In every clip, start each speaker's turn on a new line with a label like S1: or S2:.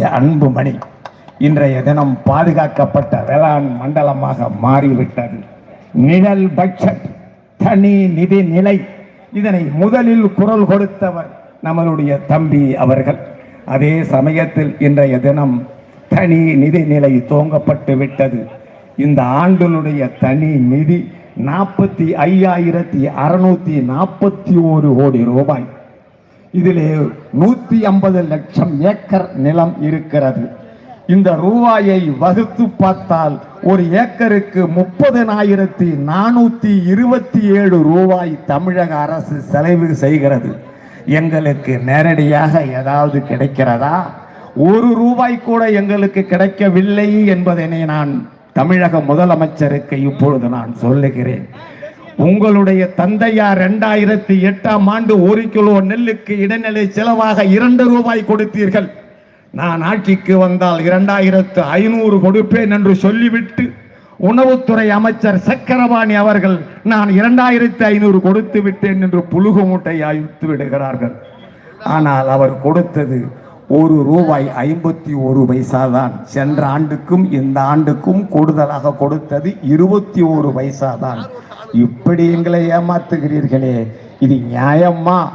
S1: நம்மளுடைய அன்பு மணி இன்றைய தினம் பாதுகாக்கப்பட்ட வேளாண் மண்டலமாக மாறிவிட்டது. நிழல் பட்ஜெட் தனி நிதி நிலை இதனை முதலில் குரல் கொடுத்தவர் நம்மளுடைய தம்பி அவர்கள். அதே சமயத்தில் இன்றைய தினம் தனி நிதி நிலை துவங்கப்பட்டு விட்டது. இந்த ஆண்டினுடைய தனி நிதி நாற்பத்தி ஐயாயிரத்தி அறுநூத்தி நாற்பத்தி ஒரு கோடி ரூபாய். இதிலே நூத்தி ஐம்பது லட்சம் ஏக்கர் நிலம் இருக்கிறது. இந்த ரூபாயை வகுத்து பார்த்தால் ஒரு ஏக்கருக்கு முப்பதனாயிரத்தி நானூத்தி இருபத்தி ஏழு ரூபாய் தமிழக அரசு செலவு செய்கிறது. எங்களுக்கு நேரடியாக ஏதாவது கிடைக்கிறதா? ஒரு ரூபாய் கூட எங்களுக்கு கிடைக்கவில்லை என்பதனை நான் தமிழக முதலமைச்சருக்கு இப்பொழுது நான் சொல்லுகிறேன். உங்களுடைய தந்தையார் இரண்டாயிரத்தி எட்டாம் ஆண்டு ஒரு கிலோ நெல்லுக்கு இடைநிலை செலவாக இரண்டு ரூபாய் கொடுத்தீர்கள். நான் ஆட்சிக்கு வந்தால் இரண்டாயிரத்து ஐநூறு கொடுப்பேன் என்று சொல்லிவிட்டு உணவுத்துறை அமைச்சர் சக்கரபாணி அவர்கள் நான் இரண்டாயிரத்து ஐநூறு கொடுத்து விட்டேன் என்று புழுகு மூட்டை அழித்து விடுகிறார்கள். ஆனால் அவர் கொடுத்தது ஒரு ரூபாய் ஐம்பத்தி ஒரு பைசா தான். சென்ற ஆண்டுக்கும் இந்த ஆண்டுக்கும் கூடுதலாக கொடுத்தது இருபத்தி ஒரு பைசா தான். இப்படி எங்களை ஏமாத்துகிறீர்களே இது நியாயமா?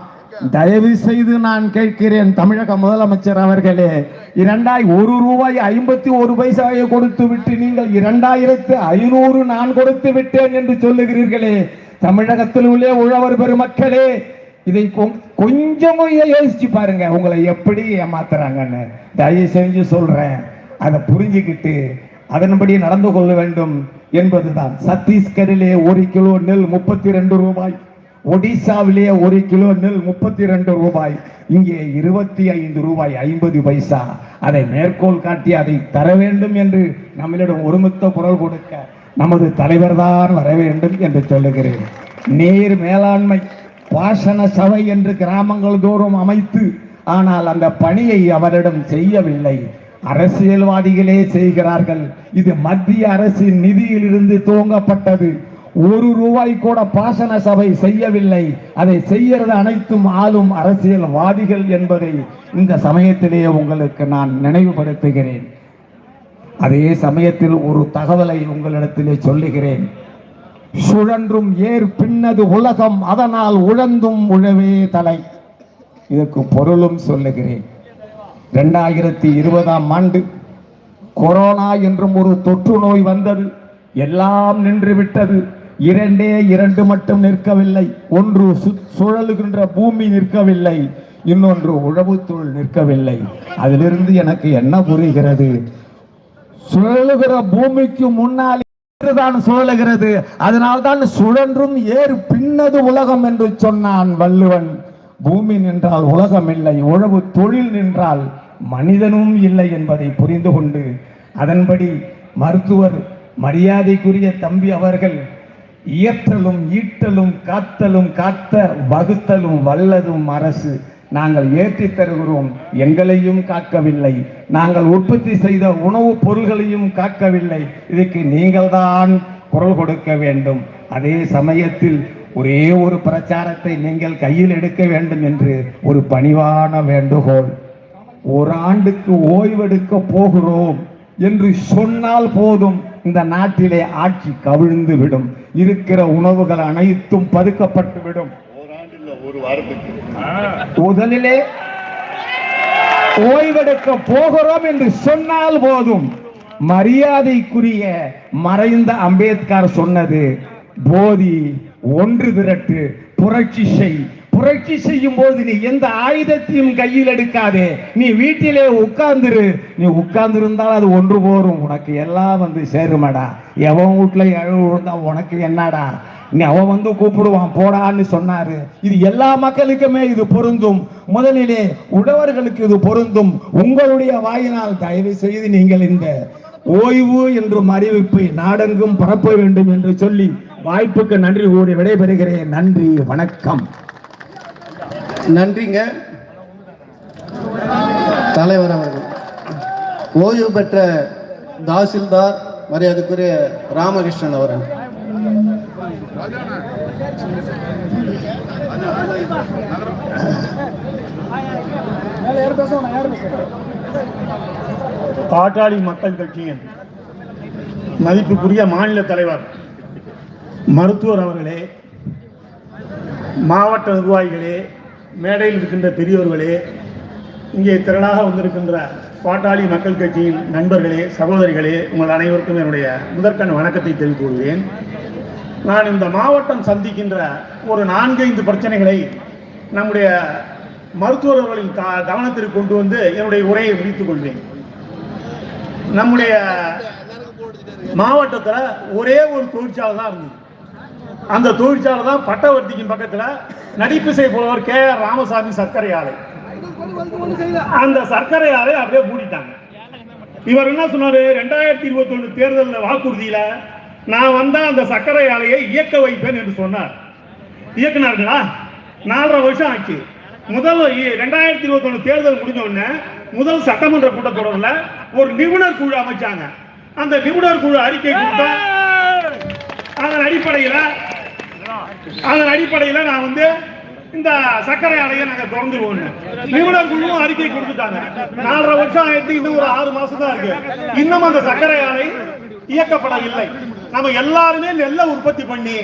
S1: தயவு செய்து நான் கேட்கிறேன் தமிழக முதலமைச்சர் அவர்களே இரண்டாய் ஒரு ரூபாய் ஐம்பத்தி ஒரு பைசாவை கொடுத்து விட்டு நீங்கள் இரண்டாயிரத்து ஐநூறு நான் கொடுத்து விட்டேன் என்று சொல்லுகிறீர்களே தமிழகத்தில் உள்ளே உழவர் பெருமக்களே இதை கொஞ்சம் யோசிச்சு பாருங்க உங்களை எப்படி ஏமாத்துறாங்கன்னு. தயவு செஞ்சு சொல்றேன் அதை புரிஞ்சுக்கிட்டு அதன்படி நடந்து கொள்ள வேண்டும் என்பதுதான். சத்தீஸ்கரிலே ஒரு கிலோ நெல் முப்பத்தி ரெண்டு ரூபாய். ஒடிசாவிலே ஒரு கிலோ நெல் முப்பத்தி ரெண்டு ரூபாய். இங்கே இருபத்தி ஐந்து ரூபாய் ஐம்பது பைசா. அதை மேற்கோள் காட்டி அதை தர வேண்டும் என்று நம்மளிடம் ஒருமித்த குரல் கொடுக்க நமது தலைவர் தான் வர வேண்டும் என்று சொல்லுகிறேன். நீர் மேலாண்மை பாசன சபை என்று கிராமங்கள் தோறும் அமைத்து ஆனால் அந்த பணியை அவரிடம் செய்யவில்லை. அரசியல்வாதிகளே செய்கிறார்கள். இது மத்திய அரசின் நிதியிலிருந்து துவங்கப்பட்டது. ஒரு ரூபாய் கூட பாசன சபை செய்யவில்லை. அதை செய்யறது அனைத்தும் ஆளும் அரசியல்வாதிகள் என்பதை இந்த சமயத்திலேயே உங்களுக்கு நான் நினைவுபடுத்துகிறேன். அதே சமயத்தில் ஒரு தகவலை உங்களிடத்திலே சொல்லுகிறேன். சுழன்றும் ஏர் பின்னது உலகம் அதனால் உழந்தும் உழவே தலை. இதற்கு பொருளும் சொல்லுகிறேன். ரெண்டாயிரத்தி இருபதாம் ஆண்டு கொரோனா என்றும் ஒரு தொற்று நோய் வந்தது. எல்லாம் நின்றுவிட்டது. இரண்டே இரண்டு மட்டும் நிற்கவில்லை. ஒன்று சுழலுகின்ற பூமி நிற்கவில்லை. இன்னொன்று உழவுத்தொழில் நிற்கவில்லை. அதிலிருந்து எனக்கு என்ன புரிகிறது? சுழலுகிற பூமிக்கு முன்னால் தான் சுழலுகிறது. அதனால்தான் சுழன்றும் ஏறு பின்னது உலகம் என்று சொன்னான் வள்ளுவன். பூமி நின்றால் உலகம் இல்லை உழவு தொழில் நின்றால் மனிதனும் இல்லை என்பதை புரிந்து கொண்டு அதன்படி மருத்துவர் மரியாதைக்குரிய தம்பி அவர்கள் இயற்றலும் ஈட்டலும் காத்தலும் காத்த வகுத்தலும் வல்லதும் அரசு. நாங்கள் ஏற்றி தருகிறோம் எங்களையும் காக்கவில்லை. நாங்கள் உற்பத்தி செய்த உணவுப் பொருள்களையும் காக்கவில்லை. இதுக்கு நீங்கள்தான் குரல் கொடுக்க வேண்டும். அதே சமயத்தில் ஒரே ஒரு பிரச்சாரத்தை நீங்கள் கையில் எடுக்க வேண்டும் என்று ஒரு பணிவான வேண்டுகோள். ஒரு ஆண்டுக்கு ஓய்வெடுக்க போகிறோம் என்று சொன்னால் போதும் இந்த நாட்டிலே ஆட்சி கவிழ்ந்து விடும். இருக்கிற உணவுகள் அனைத்தும் பதுக்கப்பட்டு விடும். முதலிலே ஓய்வெடுக்க போகிறோம் என்று சொன்னால் போதும். மரியாதைக்குரிய மறைந்த அம்பேத்கர் சொன்னது போதி ஒன்று திரட்டு புரட்சி செய். புரட்சி செய்யும் போது நீ எந்த ஆயுதத்தையும் கையில் எடுக்காதே. நீ வீட்டிலே உட்கார்ந்துரு. நீ உட்கார்ந்து இருந்தால் அது ஒன்று போரும். உனக்கு எல்லாம் வந்து சேருமாடா. எவன் வீட்டில் எழுந்தா விழுந்தா உனக்கு என்னடா? நீ அவன் வந்து கூப்பிடுவான் போடான்னு சொன்னாரு. இது எல்லா மக்களுக்குமே இது பொருந்தும். முதலிலே உழவர்களுக்கு இது பொருந்தும். உங்களுடைய வாயினால் தயவு செய்து நீங்கள் இந்த ஓய்வு என்றும் அறிவிப்பை நாடெங்கும் பரப்ப வேண்டும் என்று சொல்லி வாய்ப்புக்கு நன்றி கூறி விடைபெறுகிறேன். நன்றி வணக்கம்.
S2: நன்றிங்க. தலைவர் அவர்கள். ஓய்வு பெற்ற தாசில்தார் மரியாதைக்குரிய ராமகிருஷ்ணன் அவர்கள்.
S3: பாட்டாளி மக்கள் கட்சியின் மதிப்புக்குரிய மாநில தலைவர் மருத்துவர் அவர்களே மாவட்ட நிர்வாகிகளே மேடையில் இருக்கின்ற பெரியவர்களே இங்கே திரளாக வந்திருக்கின்ற பாட்டாளி மக்கள் கட்சியின் நண்பர்களே சகோதரிகளே உங்கள் அனைவருக்கும் என்னுடைய முதற்கண் வணக்கத்தை தெரிவித்துக் கொள்கிறேன் நான் இந்த மாவட்டம் சந்திக்கின்ற ஒரு நான்கைந்து பிரச்சனைகளை நம்முடைய மருத்துவர் அவர்களின் கவனத்திற்கு கொண்டு வந்து என்னுடைய உரையை முடித்துக் கொள்வேன். நம்முடைய மாவட்டத்தில் ஒரே ஒரு தொழிற்சாலை தான் இருந்தது. அந்த தொழிற்சாலை தான் பட்டவர்த்திக்கும் பக்கத்தில் நடிப்பிசை புலவர் கே ஆர் ராமசாமி சர்க்கரை ஆலை. அந்த சர்க்கரை ஆலை அப்படியே மூடிட்டாங்க. இவர் என்ன சொன்னாரு? ரெண்டாயிரத்தி இருபத்தி ஒண்ணு தேர்தலில் வாக்குறுதியில நான் வந்தா அந்த சர்க்கரை ஆலையை இயக்க வைப்பேன் என்று சொன்னார். இயக்குனார்களா? நாலரை வருஷம் ஆச்சு. முதல் ரெண்டாயிரத்தி இருபத்தி ஒண்ணு தேர்தல் முடிஞ்ச உடனே முதல் சட்டமன்ற கூட்டத்தொடரில் ஒரு நிபுணர் குழு அமைச்சாங்க. அந்த நிபுணர் குழு அறிக்கை கொடுத்தா அதன் அடிப்படையில் அதன் அடிப்படையில் நான் வந்து இந்த சர்க்கரை ஆலையை நாங்கள் திறந்துருவோம் நிபுணர் குழுவும் அறிக்கை கொடுத்துட்டாங்க. நாலரை வருஷம் ஆயிரத்தி இன்னும் ஒரு ஆறு மாசம் தான் இருக்கு. இன்னும் அந்த சர்க்கரை ஆலை இயக்கப்படவில்லை. நம்ம எல்லாருமே நெல்லை உற்பத்தி பண்ணி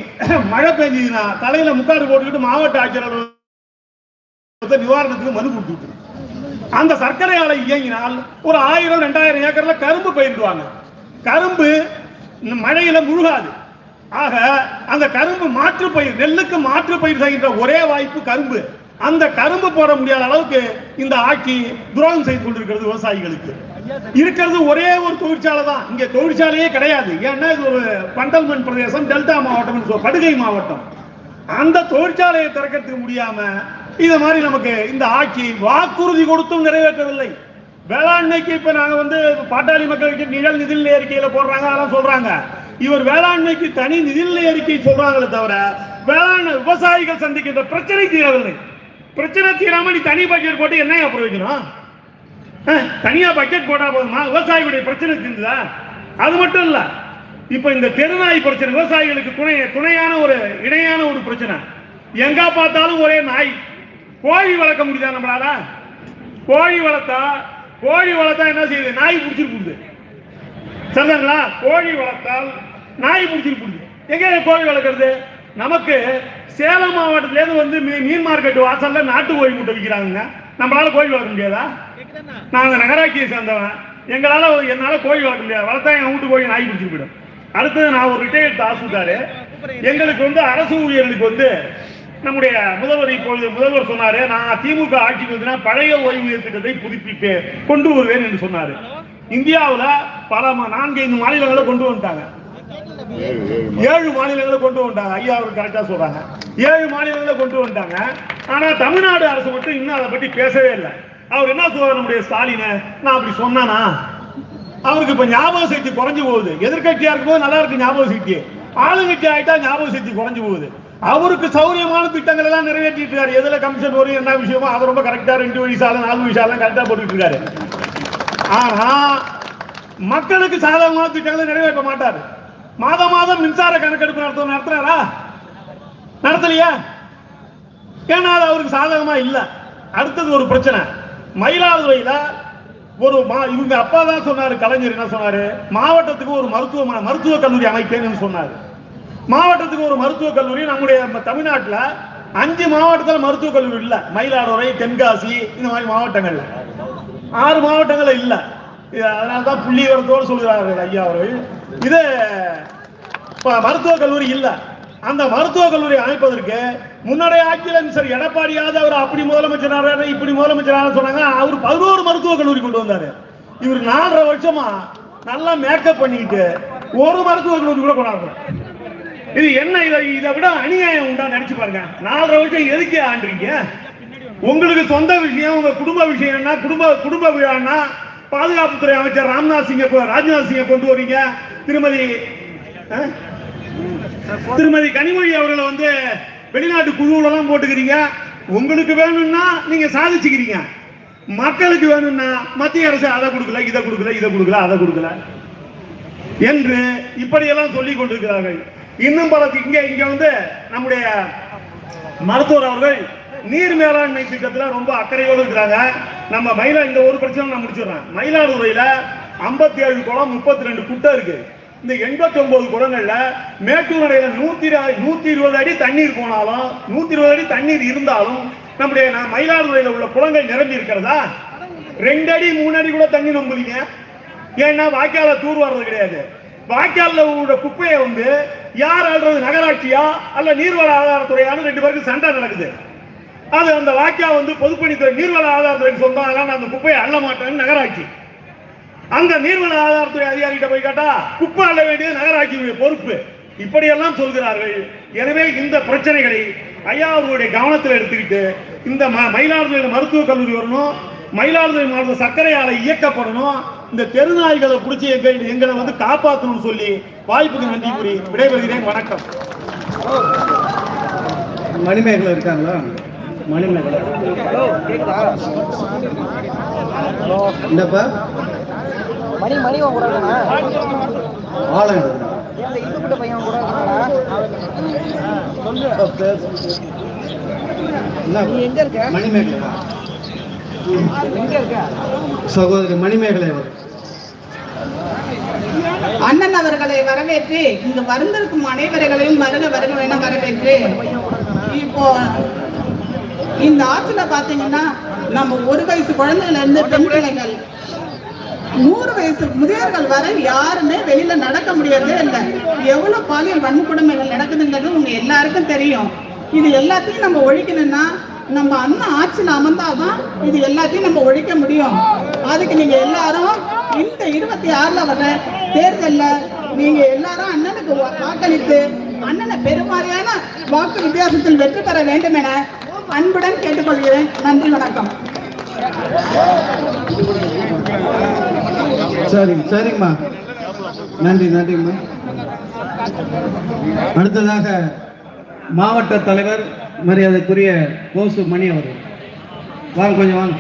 S3: மழை பெஞ்சதுன்னா தலையில முக்காடு போட்டுக்கிட்டு மாவட்ட ஆட்சியர் நிவாரணத்துக்கு மனு கொடுத்துட்டு. அந்த சர்க்கரை ஆலை இயங்கினால் ஒரு ஆயிரம் ரெண்டாயிரம் ஏக்கர்ல கரும்பு பயிரிடுவாங்க. கரும்பு மழையில முழுகாது. ஆக அந்த கரும்பு மாற்று பயிர் நெல்லுக்கு மாற்று பயிர் செய்கின்ற ஒரே வாய்ப்பு கரும்பு. அந்த கரும்பு போட முடியாத அளவுக்கு இந்த ஆட்சி துரோகம் செய்து கொண்டிருக்கிறது விவசாயிகளுக்கு. இருக்கிறது ஒரே ஒரு தொழிற்சாலை தான். இங்க தொழிற்சாலையே கிடையாது. ஏன்னா இது ஒரு பண்டல்மன் பிரதேசம் டெல்டா மாவட்டம் படுகை மாவட்டம். அந்த தொழிற்சாலையை திறக்கிறதுக்கு முடியாம இது மாதிரி நமக்கு இந்த ஆட்சி வாக்குறுதி கொடுத்தும் நிறைவேற்றவில்லை. வேளாண்மைக்கு இப்ப நாங்க வந்து பாட்டாளி மக்களுக்கு நிழல் நிதிநிலை அறிக்கையில போடுறாங்க அதெல்லாம் சொல்றாங்க. இவர் வேளாண்மைக்கு தனி நிதிநிலை அறிக்கை சொல்றாங்களே தவிர வேளாண் விவசாயிகள் சந்திக்கின்ற பிரச்சனை தீரவில்லை. பிரச்சனை தீராம நீ தனி பட்ஜெட் போட்டு என்ன பிரயோஜனம் அஹ், தனியா பட்ஜெட் போட்டா போதுமா? விவசாயிகளுடைய பிரச்சனை தீர்ந்ததா? அது மட்டும் இல்ல இப்ப இந்த தெருநாய் பிரச்சனை விவசாயிகளுக்கு துணை துணையான ஒரு இணையான ஒரு பிரச்சனை. எங்க பார்த்தாலும் ஒரே நாய். கோழி வளர்க்க முடியுதா நம்மளால? கோழி வளர்த்தா கோழி வளர்த்தா என்ன செய்யுது? நாய் பிடிச்சிட்டு போகுது சரிங்களா கோழி வளர்த்தால் நாய் பிடிச்சிட்டு பிடிக்கும் எங்கே கோழி வளர்க்கறது? நமக்கு சேலம் மாவட்டத்திலேருந்து வந்து மீ- மீன் மார்க்கெட் வாசல்ல நாட்டு கோழி முட்டை விற்கிறாங்க நம்மளால கோழி வளர்க்க முடியாதா? நாங்க நகராட்சியை சேர்ந்தவன். எங்களால என்னால் கோழி வளர்க்க முடியாது. வளர்த்தா என் வீட்டு கோழி நாய் பிடிச்சிட்டு போயிடும். அடுத்தது நான் ஒரு ரிட்டையர்ட் தாசில்தாரு. எங்களுக்கு வந்து அரசு ஊழியர்களுக்கு வந்து நம்முடைய முதல்வர் இப்பொழுது முதல்வர் சொன்னாரு நான் திமுக ஆட்சிக்கு வந்தா பழைய ஓய்வூதிய திட்டத்தை புதுப்பிப்பேன் கொண்டு வருவேன் என்று சொன்னாரு. இந்தியாவில் பல நான்கு ஐந்து மாநிலங்களை கொண்டு வந்துட்டாங்க.
S4: ஏழு
S3: மாநிலங்களை கொண்டு வந்துட்டாங்க ஐயா அவர் கரெக்டா சொல்றாங்க. ஏழு மாநிலங்களை கொண்டு வந்துட்டாங்க ஆனா தமிழ்நாடு அரசு மட்டும் இன்னும் அதை பத்தி பேசவே இல்லை. அவர் என்ன சொல்றாரு நம்முடைய ஸ்டாலின்? நான் அப்படி சொன்னானா? அவருக்கு இப்ப ஞாபக சக்தி குறைஞ்சு போகுது. எதிர்க்கட்சியா இருக்கும்போது நல்லா இருக்கு ஞாபக சக்தி. ஆளுங்கட்சி ஆயிட்டா ஞாபக சக்தி குறைஞ்சு போகுது. அவருக்கு சௌரியமான திட்டங்கள் எல்லாம் நிறைவேற்றிட்டு இருக்காரு. எதுல கமிஷன் வரும் என்ன விஷயமோ அதை ரொம்ப கரெக்டா ரெண்டு வயசால நாலு வழி கரெக்டா போட்டுட்டு இருக்காரு. ஆனா மக்களுக்கு சாதகமான திட்டங்களை நிறைவேற்ற மாட்டார். மாதம் மாதம் மின்சார கணக்கெடுப்பு நடத்த நடத்துறாரா? நடத்தலையா? ஏன்னா அது அவருக்கு சாதகமா இல்ல. அடுத்தது ஒரு பிரச்சனை. மயிலாடுதுறையில ஒரு மா- இவங்க அப்பா தான் சொன்னாரு கலைஞர் என்ன சொன்னாரு? மாவட்டத்துக்கு ஒரு மருத்துவ மருத்துவக் கல்லூரி அமைப்பேன்னு சொன்னாரு. மாவட்டத்துக்கு ஒரு மருத்துவக் கல்லூரி நம்முடைய நம்ம தமிழ்நாட்டுல அஞ்சு மாவட்டத்தில் மருத்துவக் கல்லூரி இல்ல. மயிலாடுதுறை தென்காசி இந்த மாதிரி மாவட்டங்கள்ல. ஆறு மாவட்டங்கள்ல இல்லை. இது அதனால தான் புள்ளி வரத்தோடு சொல்கிறார்கள் ஐயா அவர்கள். இது மருத்துவக் கல்லூரி இல்ல. அந்த மருத்துவக் கல்லூரி அமைப்பதற்கு முன்னாடி ஆட்சியில் சரி எடப்பாடியாவது அவர் அப்படி முதலமைச்சராக இப்படி முதலமைச்சராக சொன்னாங்க. அவர் பதினோரு மருத்துவக் கல்லூரி கொண்டு வந்தாரு. இவர் நாலரை வருஷமா நல்லா மேக்கப் பண்ணிக்கிட்டு ஒரு மருத்துவக் கல்லூரி கூட கொண்டாடுறோம் இது என்ன இதை இதை விட அநியாயம் உண்டா நினைச்சு பாருங்க. நாலரை வருஷம் எதுக்கு ஆண்டுறீங்க? உங்களுக்கு சொந்த விஷயம் உங்க குடும்ப விஷயம்னா குடும்ப குடும்ப விழான்னா பாதுகாப்புத்துறை அமைச்சர் ராம்நாத் சிங்கை ராஜ்நாத் சிங்கை கொண்டு வரீங்க. திருமதி திருமதி கனிமொழி அவர்களை வந்து வெளிநாட்டு குழுவிலலாம் போட்டுக்கிறீங்க. உங்களுக்கு வேணும்னா நீங்க சாதிச்சுக்கிறீங்க. மக்களுக்கு வேணும்னா மத்திய அரசு அதை கொடுக்கல இதை கொடுக்கல இதை கொடுக்கல அதை கொடுக்கல என்று இப்படியெல்லாம் சொல்லி கொண்டிருக்கிறார்கள். இன்னும் பல இங்க இங்க வந்து நம்முடைய மருத்துவர் அவர்கள் நீர் மேலாண்மை திட்டத்தில் ரொம்ப அக்கறையோடு இருக்கிறாங்க. நம்ம மயிலா இந்த ஒரு பிரச்சனை நான் முடிச்சிடுறேன். மயிலாடுதுறையில் ஐம்பத்தி ஏழு குளம் முப்பத்தி ரெண்டு குட்டை இருக்குது இந்த எண்பத்தொன்பது குளங்களில் குளங்கள்ல மேட்டூர் அணையில நூத்தி இரு- நூத்தி இருபது அடி தண்ணீர் போனாலும் நூத்தி இருபது அடி தண்ணீர் இருந்தாலும் நம்முடைய ந- மயிலாடுதுறையில உள்ள குளங்கள் நிரம்பி இருக்கிறதா? ரெண்டு அடி மூணு அடி கூட தண்ணி நம்புறீங்க ஏன்னா வாய்க்கால தூர் வர்றது கிடையாது. வாய்க்கால உள்ள குப்பையை வந்து யார் ஆள்றது? நகராட்சியா? அல்ல நீர்வள ஆதாரத்துறையான்னு ரெண்டு பேருக்கு சண்டை நடக்குது. அது அந்த வாய்க்கால் வந்து பொதுப்பணித்துறை நீர்வள ஆதாரத்துறைக்கு சொந்தம் அதனால அந்த குப்பையை அள்ள மாட்டேன்னு நகராட்சி. அந்த நீர்வள ஆதாரத்துறை அதிகாரிகிட்ட போய் கேட்டா குப்பை அள்ள வேண்டியது நகராட்சியுடைய பொறுப்பு. இப்படியெல்லாம் சொல்கிறார்கள். எனவே இந்த பிரச்சனைகளை ஐயா அவர்களுடைய கவனத்தில் எடுத்துக்கிட்டு இந்த ம- மயிலாடுதுறை மருத்துவக் கல்லூரி வரணும் மயிலாடுதுறை மாவட்ட சர்க்கரை ஆலை இயக்கப்படணும் இந்த தெருநாய்களை பிடிச்சி எங்க- எங்களை வந்து காப்பாற்றணும்னு சொல்லி வாய்ப்புக்கு நன்றி கூறி விடைபெறுகிறேன். வணக்கம்.
S2: மணிமேகலை இருக்காங்களா? மணிமேகலை. என்னப்பா
S5: மணி மணி உன் கூட இருக்கானா
S2: ஆளம் எடுக்கிறான்
S5: அந்த இந்துக்கிட்ட பையன் கூட இருக்கானா
S2: என்ன
S5: நீ எங்க இருக்க?
S2: மணிமேகலை
S5: எங்க இருக்க
S2: சகோதரி மணிமேகலை அவர்
S6: அண்ணன் அவர்களை வரவேற்று இங்கு வந்திருக்கும் அனைவர்களையும் வருக வருக என வரவேற்று. இப்போ இந்த ஆட்சியில பாத்தீங்கன்னா நம்ம ஒரு வயசு குழந்தையில இருந்து பெண் பிள்ளைகள் நூறு வயசு முதியோர்கள் வரை யாருமே வெளியில நடக்க முடியறதே இல்லை. எவ்வளவு பாலியல் வன்கொடுமைகள் நடக்குதுங்கிறது உங்க எல்லாருக்கும் தெரியும். இது எல்லாத்தையும் நம்ம ஒழிக்கணும்னா நம்ம அண்ணன் ஆட்சியில் அமர்ந்தாதான் இது எல்லாத்தையும் நம்ம ஒழிக்க முடியும். அதுக்கு நீங்க எல்லாரும் இந்த இருபத்தி ஆறுல வர்ற தேர்தல்ல நீங்க எல்லாரும் அண்ணனுக்கு வாக்களித்து அண்ணனை பெருமாறியான வாக்கு வித்தியாசத்தில் வெற்றி பெற வேண்டும் என அன்புடன் கேட்டுக்கொள்கிறேன். நன்றி வணக்கம்.
S2: சரி சரிங்கம்மா. நன்றி நன்றிம்மா அடுத்ததாக மாவட்ட தலைவர் மரியாதைக்குரிய கோசு மணி அவர்கள். வாங்க கொஞ்சம் வாங்க.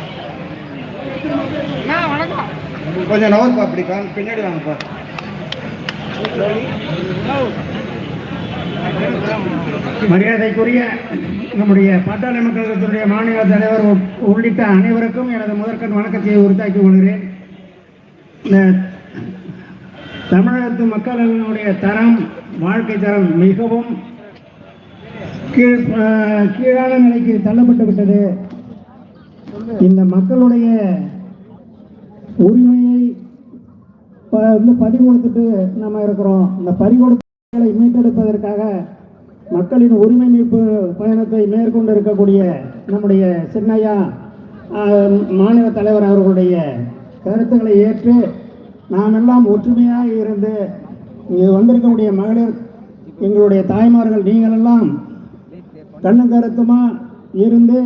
S2: கொஞ்சம் நவர்ப்பா அப்படி வாங்க பின்னாடி வாங்கப்பா
S7: மரியாதைக்குரிய நம்முடைய பாட்டாளி மக்கள் கட்சியுடைய மாநில தலைவர் உள்ளிட்ட அனைவருக்கும் எனது முதற்கண் வணக்கத்தை உறுத்தாக்கிக் கொள்கிறேன். தமிழகத்து மக்களினுடைய தரம் வாழ்க்கை தரம் மிகவும் கீழ் கீழான நிலைக்கு தள்ளப்பட்டு விட்டது. இந்த மக்களுடைய உரிமையை ப- வந்து பறி கொடுத்துட்டு நம்ம இருக்கிறோம். இந்த பறி கொடுத்தலை மீட்டெடுப்பதற்காக மக்களின் உரிமை மீட்பு பயணத்தை மேற்கொண்டு இருக்கக்கூடிய நம்முடைய சின்னையா மாநில தலைவர் அவர்களுடைய கருத்துக்களை ஏற்று நாம் எல்லாம் ஒற்றுமையாக இருந்து இங்கே வந்திருக்கக்கூடிய மகளிர் எங்களுடைய தாய்மார்கள் நீங்களெல்லாம் கண்ணும் கருத்துமா இருந்து